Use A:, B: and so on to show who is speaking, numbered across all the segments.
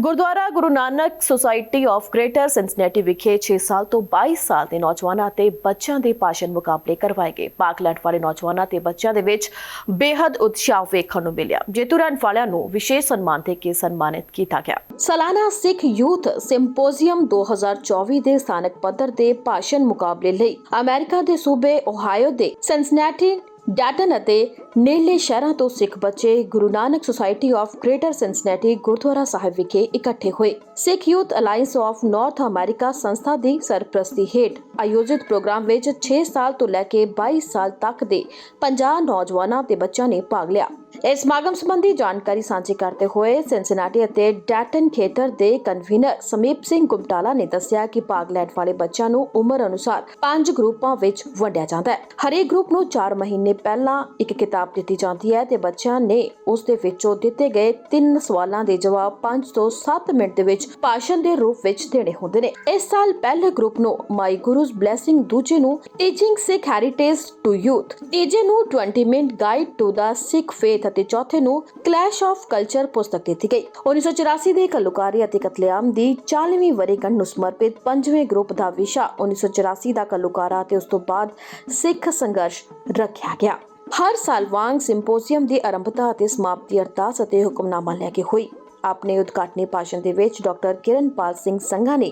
A: Guru Nanak society of greater Cincinnati ਵਿਖੇ 6 ਸਾਲ ਤੋਂ 22 ਸਾਲ ਦੇ ਨੌਜਵਾਨਾਂ ਤੇ ਬੱਚਿਆਂ ਦੇ ਭਾਸ਼ਣ ਮੁਕਾਬਲੇ ਕਰਵਾਏ ਗਏ। ਪਾਕਲੈਂਡ ਵਾਲੇ ਨੌਜਵਾਨਾਂ ਤੇ ਬੱਚਿਆਂ ਦੇ ਵਿੱਚ ਬੇहद ਉਤਸ਼ਾਹ ਵੇਖਣ ਨੂੰ ਮਿਲਿਆ। ਜੇਤੂ ਰਹਿਣ ਵਾਲਿਆਂ ਨੂੰ ਵਿਸ਼ੇਸ਼ ਸਨਮਾਨ ਦੇ ਕੇ ਸਨਮਾਨਿਤ ਕੀਤਾ ਗਿਆ। ਸਾਲਾਨਾ ਸਿੱਖ ਯੂਥ ਸਿੰਪੋਜ਼ੀਅਮ 2024 ਦੇ ਸਥਾਨਕ ਪੱਧਰ ਦੇ ਭਾਸ਼ਣ ਮੁਕਾਬਲੇ ਲਈ ਅਮਰੀਕਾ ਦੇ ਸੂਬੇ ਓਹਾਇਓ ਦੇ ਸਿਨਸਨੈਟੀ ਡੈਟਨ ਅਤੇ ਨੇਲੇ ਸ਼ਹਿਰਾਂ ਤੋਂ ਸਿੱਖ ਬੱਚੇ Guru Nanak society of greater Cincinnati Gurdwara Sahib ਵਿਖੇ ਇਕੱਠੇ ਹੋਏ। Sikh youth alliance of North America ਸੰਸਥਾ ਦੀ ਸਰਪ੍ਰਸਤੀ ਹੇਠ ਆਯੋਜਿਤ ਪ੍ਰੋਗਰਾਮ ਵਿੱਚ 6 ਸਾਲ ਤੋਂ ਲੈ ਕੇ 22 ਸਾਲ ਤੱਕ ਦੇ 50 ਨੌਜਵਾਨਾਂ ਤੇ ਬੱਚਿਆਂ ਨੇ ਭਾਗ ਲਿਆ। ਇਸ ਸਮਾਗਮ ਸੰਬੰਧੀ ਜਾਣਕਾਰੀ ਸਾਂਝੀ ਕਰਦੇ ਹੋਏ ਸਿਨਸਿਨਾਟੀ ਅਤੇ ਡੈਟਨ ਖੇਤਰ ਦੇ ਕਨਵੀਨਰ ਸਮੀਪ ਸਿੰਘ ਗੁਮਟਾਲਾ ਨੇ ਦੱਸਿਆ ਕਿ ਭਾਗ ਲੈਣ ਵਾਲੇ ਬੱਚਿਆਂ ਨੂੰ ਉਮਰ ਅਨੁਸਾਰ ਪੰਜ ਗਰੁੱਪਾਂ ਵਿੱਚ ਵੰਡਿਆ ਜਾਂਦਾ ਹੈ। ਹਰੇਕ ਗਰੁੱਪ ਨੂੰ 4 ਮਹੀਨੇ ਪਹਿਲਾਂ ਇੱਕ ਕਿਤਾਬ ਦਿੱਤੀ ਜਾਂਦੀ ਹੈ ਤੇ ਬੱਚਿਆਂ ਨੇ ਉਸ ਦੇ ਵਿੱਚੋਂ ਦਿੱਤੇ ਗਏ ਤਿੰਨ ਸਵਾਲਾਂ ਦੇ ਜਵਾਬ 5 ਤੋਂ 7 ਮਿੰਟ ਦੇ ਵਿੱਚ ਭਾਸ਼ਣ ਦੇ ਰੂਪ ਵਿੱਚ ਦੇਣੇ ਹੁੰਦੇ ਨੇ। ਇਸ ਸਾਲ ਪਹਿਲੇ ਗਰੁੱਪ ਨੂੰ ਮਾਈ ਗੁਰੂਜ਼ ਬਲੇਸਿੰਗ, ਦੂਜੇ ਨੂੰ teaching Sikh heritage to youth, ਤੀਜੇ ਨੂੰ 20 minute guide to the Sikh faith ਅਤੇ ਚੌਥੇ ਨੂੰ ਕਲੈਸ਼ ਆਫ ਕਲਚਰ ਪੁਸਤਕ ਦਿੱਤੀ ਗਈ। 1984 ਦੇ ਕਲੁਕਾਰੀ ਅਤੇ ਕਤਲੇਆਮ ਦੀ 40ਵੀਂ ਵਰ੍ਹੇਗੰਢ ਨੂੰ ਸਮਰਪਿਤ ਪੰਜਵੇਂ ਗਰੁੱਪ ਦਾ ਵਿਸ਼ਾ 1984 ਦਾ ਕਲੁਕਾਰਾ ਅਤੇ ਉਸ ਤੋਂ ਬਾਅਦ ਸਿੱਖ ਸੰਘਰਸ਼ ਰੱਖਿਆ ਗਿਆ। ਹਰ ਸਾਲ ਵਾਂਗ ਸਿੰਪੋਜ਼ੀਅਮ ਦੀ ਆਰੰਭਤਾ ਅਤੇ ਸਮਾਪਤੀ ਅਰਦਾਸ ਅਤੇ ਹੁਕਮਨਾਮਾ ਲੈ ਕੇ ਹੋਈ। ਆਪਣੇ ਉਦਘਾਟਨੀ ਭਾਸ਼ਣ ਦੇ ਵਿੱਚ ਡਾਕਟਰ ਕਿਰਨਪਾਲ ਸਿੰਘ ਸੰਘਾ ਨੇ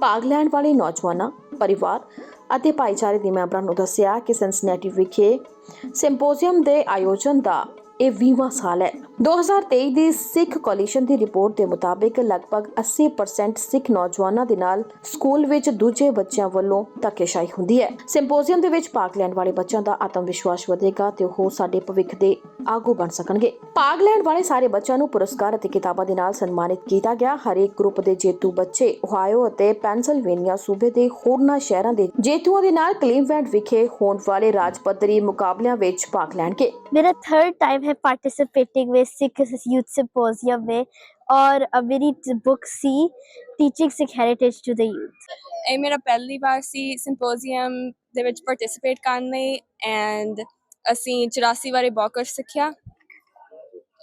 A: ਭਾਗ ਲੈਣ ਵਾਲੇ ਨੌਜਵਾਨਾਂ, ਪਰਿਵਾਰ ਅਤੇ ਭਾਈਚਾਰੇ ਦੇ ਮੈਂਬਰਾਂ ਨੂੰ ਦੱਸਿਆ ਕਿ ਸਿਨਸਨੈਟੀ ਵਿਖੇ ਸਿੰਪੋਜ਼ੀਅਮ ਦੇ ਆਯੋਜਨ ਦਾ ਇਹ 20ਵਾਂ ਸਾਲ ਹੈ। 2023 ਦੀ ਸਿੱਖ ਕੋਲੀਸ਼ਨ ਦੀ ਰਿਪੋਰਟ ਦੇ ਮੁਤਾਬਕ ਲਗਭਗ 80% ਸਿੱਖ ਨੌਜਵਾਨਾਂ ਦੇ ਨਾਲ ਸਕੂਲ ਵਿੱਚ ਦੂਜੇ ਬੱਚਿਆਂ ਵੱਲੋਂ ਧੱਕੇਸ਼ਾਹੀ ਹੁੰਦੀ ਹੈ। ਸਿੰਪੋਜ਼ੀਅਮ ਦੇ ਵਿੱਚ ਭਾਗ ਲੈਣ ਵਾਲੇ ਬੱਚਿਆਂ ਦਾ ਆਤਮ ਵਿਸ਼ਵਾਸ ਵਧੇਗਾ ਤੇ ਉਹ ਸਾਡੇ ਭਵਿੱਖ ਦੇ ਆਗੂ ਬਣ ਸਕਣਗੇ। ਭਾਗ ਲੈਣ ਵਾਲੇ ਸਾਰੇ ਬੱਚਿਆਂ ਨੂੰ ਪੁਰਸਕਾਰ ਅਤੇ ਕਿਤਾਬਾਂ ਦੇ ਨਾਲ ਸਨਮਾਨਿਤ ਕੀਤਾ ਗਿਆ। ਹਰੇਕ ਗਰੁੱਪ ਦੇ ਜੇਤੂ ਬੱਚੇ, ਓਹਾਇਓ ਅਤੇ ਪੈਨਸਲਵੇਨੀਆ ਸੂਬੇ ਦੇ ਹੋਰਨਾਂ ਸ਼ਹਿਰਾਂ ਦੇ ਜੇਤੂਆਂ ਦੇ ਨਾਲ ਕਲੀਵਲੈਂਡ ਵਿਖੇ ਹੋਣ ਵਾਲੇ ਰਾਜ ਪੱਧਰੀ ਮੁਕਾਬਲਿਆਂ ਵਿੱਚ ਭਾਗ ਲੈਣਗੇ।
B: ਮੇਰਾ 3rd ਟਾਈਮ है पार्टिसिपेटिंग में सिख यूथ सिम्पोजियम में और अ, मेरी book C teaching Sikh heritage to the youth
C: ਇਹ ਮੇਰਾ ਪਹਿਲੀ ਵਾਰ ਸੀ ਸਿੰਪੋਜ਼ੀਅਮ ਦੇ ਵਿੱਚ ਪਾਰਟਿਸਿਪੇਟ ਕਰਨ ਲਈ ਐਂਡ ਅਸੀਂ 84 ਬਾਰੇ ਬਹੁਤ ਕੁਝ ਸਿੱਖਿਆ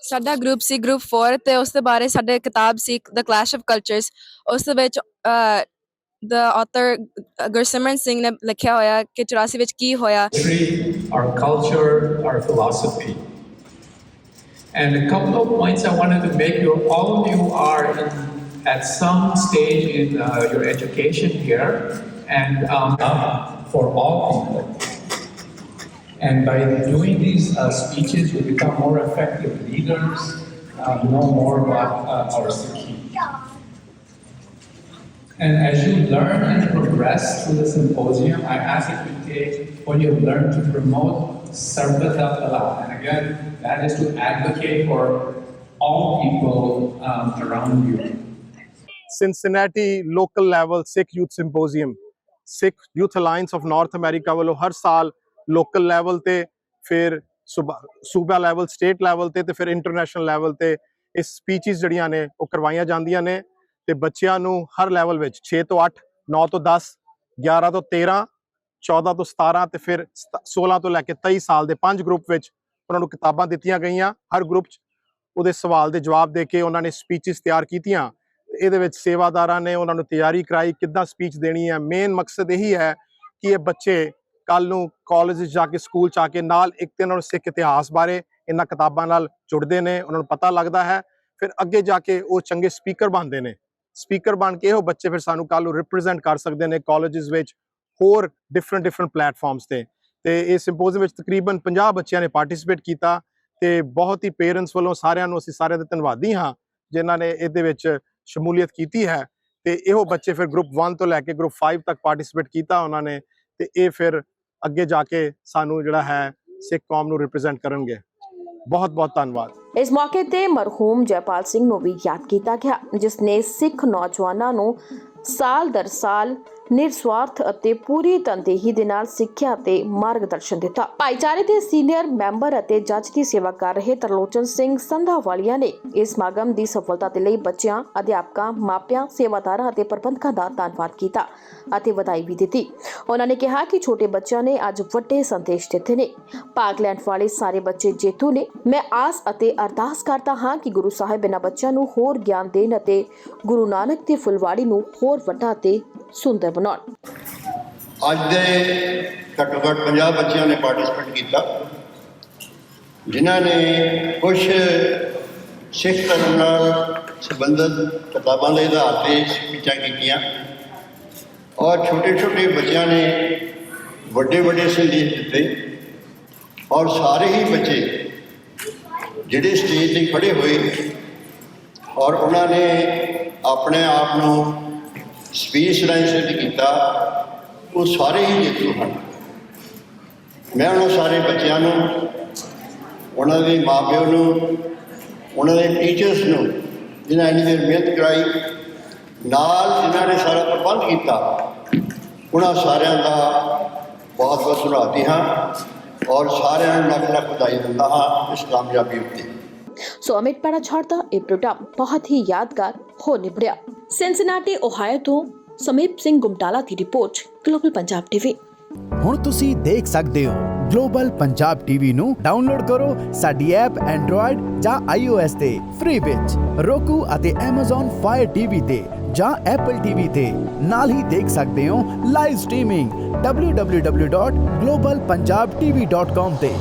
C: ਸਾਡਾ ਗਰੁੱਪ ਸੀ ਗਰੁੱਪ 4 ਤੇ ਉਸ ਦੇ ਬਾਰੇ ਸਾਡੇ ਕਿਤਾਬ ਸੀ ਦ ਕਲੈਸ਼ ਆਫ ਕਲਚਰਸ ਉਸ ਦੇ ਵਿੱਚ ਦ ਆਥਰ ਗੁਰਸਿਮਰਨ ਸਿੰਘ ਨੇ ਲਿਖਿਆ ਹੋਇਆ ਕਿ 84 ਵਿੱਚ ਕੀ ਹੋਇਆ
D: history, our culture, our philosophy. And a couple of points I wanted to make. You all of you are in, at some stage in uh, your education here, and um, for all people. And by doing these uh, speeches, we become more effective leaders, uh, know more about uh, our city. And as you learn and progress through the symposium, I ask you take what you've learned to promote Sarvata Pala. And again, that is to advocate for all people um, around you.
E: Cincinnati local level Sikh youth symposium Sikh youth alliance of North America ਵੱਲੋਂ ਹਰ ਸਾਲ local level ਤੇ ਫਿਰ ਸੂਬਾ ਸੂਬਾ level state level ਤੇ ਤੇ ਫਿਰ ਇੰਟਰਨੈਸ਼ਨਲ ਲੈਵਲ ਤੇ ਇਹ ਸਪੀਚਸ ਜਿਹੜੀਆਂ ਨੇ ਉਹ ਕਰਵਾਈਆਂ ਜਾਂਦੀਆਂ ਨੇ ਤੇ ਬੱਚਿਆਂ ਨੂੰ ਹਰ ਲੈਵਲ ਵਿੱਚ 6 ਤੋਂ 8 9 ਤੋਂ 10 11 ਤੋਂ 13 14 ਤੋਂ 17 ਤੇ ਫਿਰ ਸਤ- 16 ਤੋਂ ਲੈ ਕੇ 23 ਸਾਲ ਦੇ ਪੰਜ ਗਰੁੱਪ ਵਿੱਚ ਉਹਨਾਂ ਨੂੰ ਕਿਤਾਬਾਂ ਦਿੱਤੀਆਂ ਗਈਆਂ, ਹਰ ਗਰੁੱਪ 'ਚ। ਉਹਦੇ ਸਵਾਲ ਦੇ ਜਵਾਬ ਦੇ ਕੇ ਉਹਨਾਂ ਨੇ ਸਪੀਚਸ ਤਿਆਰ ਕੀਤੀਆਂ। ਇਹਦੇ ਵਿੱਚ ਸੇਵਾਦਾਰਾਂ ਨੇ ਉਹਨਾਂ ਨੂੰ ਤਿਆਰੀ ਕਰਾਈ, ਕਿੱਦਾਂ ਸਪੀਚ ਦੇਣੀ ਹੈ। ਮੇਨ ਮਕਸਦ ਇਹੀ ਹੈ ਕਿ ਇਹ ਬੱਚੇ ਕੱਲ ਨੂੰ ਕਾਲਜ ਜਾ ਕੇ ਸਕੂਲ ਚ ਆ ਕੇ ਨਾਲ ਇੱਕ ਤੇ ਉਹਨਾਂ ਨੂੰ ਸਿੱਖ ਇਤਿਹਾਸ ਬਾਰੇ ਇਹਨਾਂ ਕਿਤਾਬਾਂ ਨਾਲ ਜੁੜਦੇ ਨੇ, ਉਹਨਾਂ ਨੂੰ ਪਤਾ ਲੱਗਦਾ ਹੈ। ਫਿਰ ਅੱਗੇ ਜਾ ਕੇ ਉਹ ਚੰਗੇ ਸਪੀਕਰ ਬਣਦੇ ਨੇ। ਸਪੀਕਰ ਬਣ ਕੇ ਉਹ ਬੱਚੇ ਫਿਰ ਸਾਨੂੰ ਕੱਲ ਨੂੰ ਰਿਪਰੈਜ਼ੈਂਟ ਕਰ ਸਕਦੇ ਨੇ ਕਾਲਜਸ ਵਿੱਚ। ਹੋਰ ਡਿਫਰੈਂਟ ਡਿਫਰੈਂਟ ਪਲੇਟਫਾਰਮਸ ਤੇ। ਤੇ ਇਹ ਸਿੰਪੋਜ਼ੀਅਮ ਵਿੱਚ ਤਕਰੀਬਨ 50 ਬੱਚਿਆਂ ਨੇ ਪਾਰਟਿਸਿਪੇਟ ਕੀਤਾ ਤੇ ਬਹੁਤ ਹੀ ਪੇਰੈਂਟਸ ਵੱਲੋਂ ਸਾਰਿਆਂ ਨੂੰ ਅਸੀਂ ਸਾਰਿਆਂ ਦੇ ਧੰਨਵਾਦੀ ਹਾਂ, ਜਿਨ੍ਹਾਂ ਨੇ ਇਹਦੇ ਵਿੱਚ ਸ਼ਮੂਲੀਅਤ ਕੀਤੀ ਹੈ। ਤੇ ਇਹੋ ਬੱਚੇ ਫਿਰ ਗਰੁੱਪ 1 ਤੋਂ ਲੈ ਕੇ ਗਰੁੱਪ 5 ਤੱਕ ਪਾਰਟਿਸਿਪੇਟ ਕੀਤਾ ਉਹਨਾਂ ਨੇ ਤੇ ਇਹ ਫਿਰ ਅੱਗੇ ਜਾ ਕੇ ਸਾਨੂੰ ਜਿਹੜਾ ਹੈ ਸਿੱਖ ਕੌਮ ਨੂੰ ਰਿਪਰੈਜ਼ੈਂਟ ਕਰਨਗੇ। ਬਹੁਤ ਬਹੁਤ ਧੰਨਵਾਦ।
A: ਇਸ ਮੌਕੇ ਤੇ ਮਰਹੂਮ ਜੈਪਾਲ ਸਿੰਘ ਨੂੰ ਵੀ ਯਾਦ ਕੀਤਾ ਗਿਆ, ਜਿਸ ਨੇ ਸਿੱਖ ਨੌਜਵਾਨਾਂ ਨੂੰ ਸਾਲ ਦਰ ਸਾਲ ਨਿਰਸਵਾਰਥ ਅਤੇ ਪੂਰੀ ਤਨਦੇਹੀ ਦੇ ਨਾਲ ਸਿੱਖਿਆ ਅਤੇ ਮਾਰਗਦਰਸ਼ਨ ਦਿੱਤਾ। ਭਾਈਚਾਰੇ ਦੇ ਸੀਨੀਅਰ ਮੈਂਬਰ ਅਤੇ ਜੱਜ ਦੀ ਸੇਵਾ ਕਰ ਰਹੇ ਤਰਲੋਚਨ ਸਿੰਘ ਸੰਧਾਵਾਲੀਆ ਨੇ ਇਸ ਸਮਾਗਮ ਦੀ ਸਫਲਤਾ ਦੇ ਲਈ ਬੱਚਿਆਂ, ਅਧਿਆਪਕਾਂ, ਮਾਪਿਆਂ, ਸੇਵਾਦਾਰਾਂ ਅਤੇ ਪ੍ਰਬੰਧਕਾਂ ਦਾ ਧੰਨਵਾਦ ਕੀਤਾ ਅਤੇ ਵਧਾਈ ਵੀ ਦਿੱਤੀ। ਉਹਨਾਂ ਨੇ ਕਿਹਾ ਕਿ ਛੋਟੇ ਬੱਚਿਆਂ ਨੇ ਅੱਜ ਵੱਡੇ ਸੰਦੇਸ਼ ਦਿੱਤੇ ਨੇ। ਭਾਗ ਲੈਣ ਵਾਲੇ ਸਾਰੇ ਬੱਚੇ ਜੇਤੂ ਨੇ। ਮੈਂ ਆਸ ਅਤੇ ਅਰਦਾਸ ਕਰਦਾ ਹਾਂ ਕਿ ਗੁਰੂ ਸਾਹਿਬ ਇਹਨਾਂ ਬੱਚਿਆਂ ਨੂੰ ਹੋਰ ਗਿਆਨ ਦੇਣ ਅਤੇ ਗੁਰੂ ਨਾਨਕ ਦੀ ਫੁਲਵਾੜੀ ਨੂੰ ਹੋਰ ਵੱਡਾ ਅਤੇ ਸੁੰਦਰ ਬਣਾਉਣ।
F: ਅੱਜ ਦੇ ਘੱਟੋ ਘੱਟ 50 ਬੱਚਿਆਂ ਨੇ ਪਾਰਟਿਸਿਪੇਟ ਕੀਤਾ। ਜਿਨ੍ਹਾਂ ਨੇ ਕੁਝ ਸਿੱਖ ਧਰਮ ਨਾਲ ਸੰਬੰਧਿਤ ਕਿਤਾਬਾਂ ਦੇ ਆਧਾਰ ਤੇ ਸਪੀਚਾਂ ਕੀਤੀਆਂ। ਔਰ ਛੋਟੇ ਛੋਟੇ ਬੱਚਿਆਂ ਨੇ ਵੱਡੇ ਵੱਡੇ ਸੰਦੇਸ਼ ਦਿੱਤੇ। ਔਰ ਸਾਰੇ ਹੀ ਬੱਚੇ ਜਿਹੜੇ ਸਟੇਜ ਤੇ ਖੜੇ ਹੋਏ ਔਰ ਉਹਨਾਂ ਨੇ ਆਪਣੇ ਆਪ ਨੂੰ ਸਪੀਚ ਰਾਹੀਂ ਸਿੱਧ ਕੀਤਾ, ਉਹ ਸਾਰੇ ਹੀ ਜੇਤੂ ਹਨ। ਮੈਂ ਉਹਨਾਂ ਸਾਰੇ ਬੱਚਿਆਂ ਨੂੰ, ਉਹਨਾਂ ਦੇ ਮਾਪਿਆਂ ਨੂੰ, ਉਹਨਾਂ ਦੇ ਟੀਚਰਸ ਨੂੰ, ਜਿਨ੍ਹਾਂ ਨੇ ਇੰਨੀ ਮਿਹਨਤ ਕਰਾਈ, ਨਾਲ ਜਿਨ੍ਹਾਂ ਨੇ ਸਾਰਾ ਪ੍ਰਬੰਧ ਕੀਤਾ, ਉਹਨਾਂ ਸਾਰਿਆਂ ਦਾ ਬਹੁਤ ਬਹੁਤ ਸੁਣਾਤੀ ਹਾਂ ਔਰ ਸਾਰਿਆਂ ਨੂੰ ਲੱਖ ਲੱਖ ਵਧਾਈ ਦਿੰਦਾ ਹਾਂ ਇਸ ਕਾਮਯਾਬੀ ਉੱਤੇ।
A: ਸੋ ਅਮਿਤ ਪਰਾਛੜ ਦਾ ਇਹ ਪ੍ਰੋਗਰਾਮ ਬਹੁਤ ਹੀ ਯਾਦਗਾਰ ਹੋ ਨਿਬੜਿਆ ਸਿਨਸਿਨਾਟੀ ਓਹਾਇਓ ਤੋਂ ਸਮੀਪ ਸਿੰਘ ਗੁਮਟਾਲਾ ਦੀ ਰਿਪੋਰਟ ਗਲੋਬਲ ਪੰਜਾਬ ਟੀਵੀ
G: ਹੁਣ ਤੁਸੀਂ ਦੇਖ ਸਕਦੇ ਹੋ ਗਲੋਬਲ ਪੰਜਾਬ ਟੀਵੀ ਨੂੰ ਡਾਊਨਲੋਡ ਕਰੋ ਸਾਡੀ ਐਪ ਐਂਡਰੋਇਡ ਜਾਂ iOS ਤੇ ਫ੍ਰੀ ਵਿੱਚ, roku ਅਤੇ Amazon Fire TV ਤੇ ਜਾਂ Apple TV ਤੇ। ਨਾਲ ਹੀ ਦੇਖ ਸਕਦੇ ਹੋ ਲਾਈਵ ਸਟ੍ਰੀਮਿੰਗ www.globalpunjabtv.com ਤੇ।